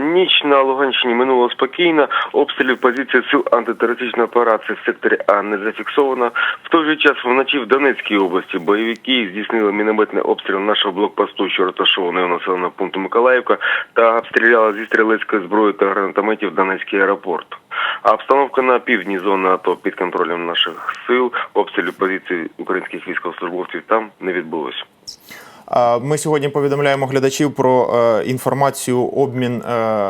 Ніч на Луганщині минула спокійно. Обстрілів позиції сил антитерористичної операції в секторі А не зафіксовано. В той же час вночі в Донецькій області бойовики здійснили мінометний обстріл нашого блокпосту, що розташований у населеного пункту Миколаївка, та обстріляли зі стрілецької зброї та гранатометів Донецький аеропорт. А обстановка на півдні зони АТО під контролем наших сил, обстрілів позицій українських військовослужбовців там не відбулось. Ми сьогодні повідомляємо глядачів про е, інформацію обмін е,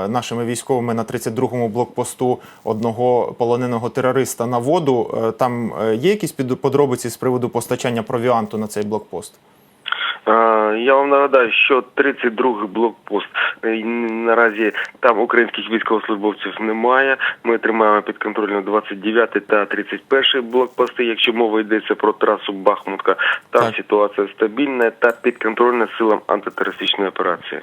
нашими військовими на 32-му блокпосту одного полоненого терориста на воду. Е, Там є якісь підподробиці з приводу постачання провіанту на цей блокпост? Я вам нагадаю, що 32-й блокпост е, наразі там українських військовослужбовців немає. Ми тримаємо під контролем 29-й та 31-й блокпости. Якщо мова йдеться про трасу Бахмутка, там Так. ситуація стабільна та підконтрольна силам антитерористичної операції.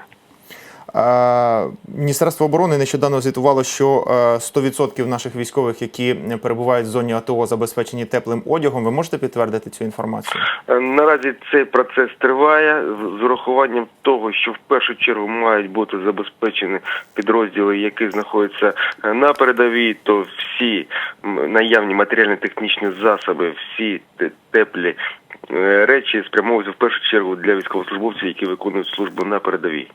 Е, Міністерство оборони нещодавно звітувало, що е, 100% наших військових, які перебувають в зоні АТО, забезпечені теплим одягом. Ви можете підтвердити цю інформацію? Е, Наразі цей процес триває з урахуванням того, що в першу чергу мають бути забезпечені підрозділи, які знаходяться е, на передовій, то всі наявні матеріально-технічні засоби, всі теплі е, речі спрямовуються в першу чергу для військовослужбовців, які виконують службу на передовій.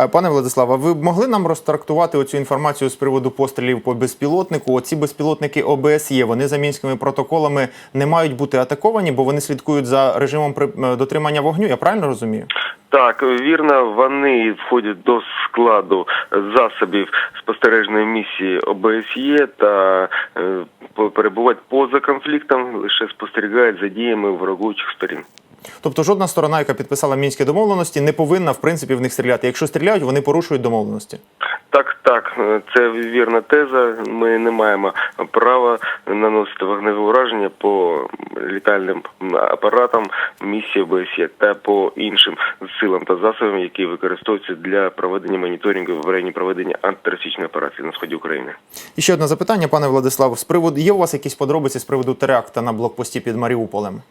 Е, Пане Владиславе, ви б могли нам розтрактувати оцю інформацію з приводу пострілів по безпілотнику? Оці безпілотники ОБСЄ, вони за мінськими протоколами не мають бути атаковані, бо вони слідкують за режимом е, дотримання вогню. Я правильно розумію? Так, вірно, вони входять до складу засобів спостережної місії ОБСЄ та е, перебувають поза конфліктом, лише спостерігають за діями ворогуючих сторін. Тобто жодна сторона, яка підписала мінські домовленості, не повинна в принципі в них стріляти. Якщо стріляють, вони порушують домовленості. Так, так, це вірна теза. Ми не маємо права наносити вогневе ураження по літальним апаратам місії ОБСЄ та по іншим силам та засобам, які використовуються для проведення моніторингу в районі проведення антитерористичної операції на сході України. І ще одне запитання, пане Владислав. З приводу є у вас якісь подробиці з приводу теракта на блокпості під Маріуполем?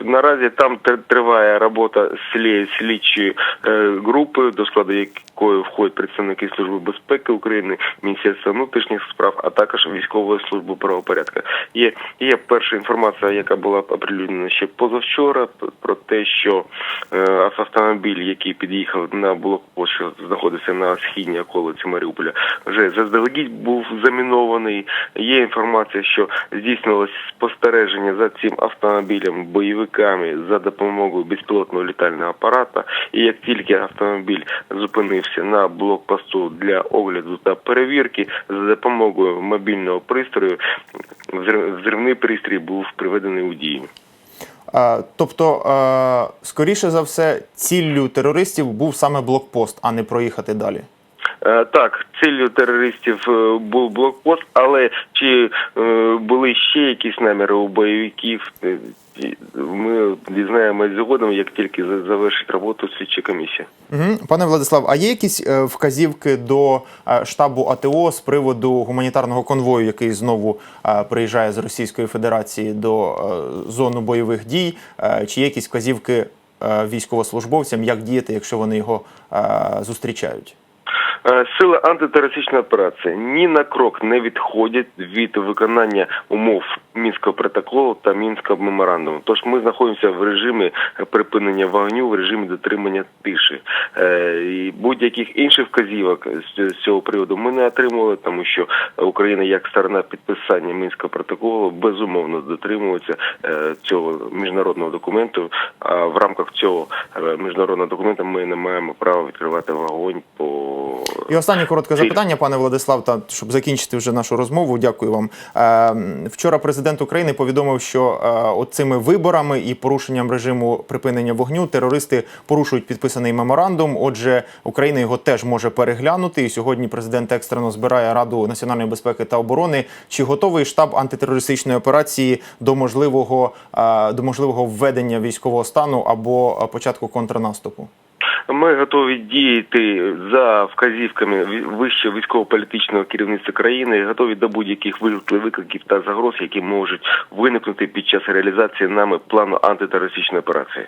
Наразі там триває робота слі- слідчої е, групи, до складу якої входять представники Служби безпеки України, Міністерства внутрішніх справ, а також військової служби правопорядку. Є, є перша інформація, яка була оприлюднена ще позавчора, про те, що е, автомобіль, який під'їхав на блокпост, що знаходиться на східній околиці Маріуполя, вже заздалегідь був замінований. Є інформація, що здійснилось спостереження за цим автомобілем бойовиками за допомогою безпілотного літального апарата. І як тільки автомобіль зупинився на блокпосту для огляду та перевірки, за допомогою мобільного пристрою взрив- взривний пристрій був приведений у дію. Тобто, скоріше за все, ціллю терористів був саме блокпост, а не проїхати далі. Е, Так, ціллю терористів е, був блокпост, але чи е, були ще якісь наміри у бойовиків? Ми дізнаємось згодом, як тільки завершить роботу слідча комісія. Угу. Пане Владислав, а є якісь вказівки до штабу АТО з приводу гуманітарного конвою, який знову приїжджає з Російської Федерації до зони бойових дій? Чи є якісь вказівки військовослужбовцям, як діяти, якщо вони його зустрічають? Е, Сили антитерористичної операції ні на крок не відходять від виконання умов мінського протоколу та мінського меморандуму. Тож ми знаходимося в режимі припинення вогню, в режимі дотримання тиші. Е, І будь-яких інших вказівок з цього приводу ми не отримували, тому що Україна як сторона підписання мінського протоколу безумовно дотримується е, цього міжнародного документу. А в рамках цього міжнародного документу ми не маємо права відкривати вогонь по І останнє коротке запитання, пане Владислав, та щоб закінчити вже нашу розмову. Дякую вам. Е, Вчора президент України повідомив, що е, от цими виборами і порушенням режиму припинення вогню терористи порушують підписаний меморандум. Отже, Україна його теж може переглянути. І сьогодні президент екстрено збирає Раду національної безпеки та оборони. Чи готовий штаб антитерористичної операції до можливого е, до можливого введення військового стану або початку контрнаступу? Ми готові діяти за вказівками вищого військово-політичного керівництва країни, готові до будь-яких викликів та загроз, які можуть виникнути під час реалізації нами плану антитерористичної операції.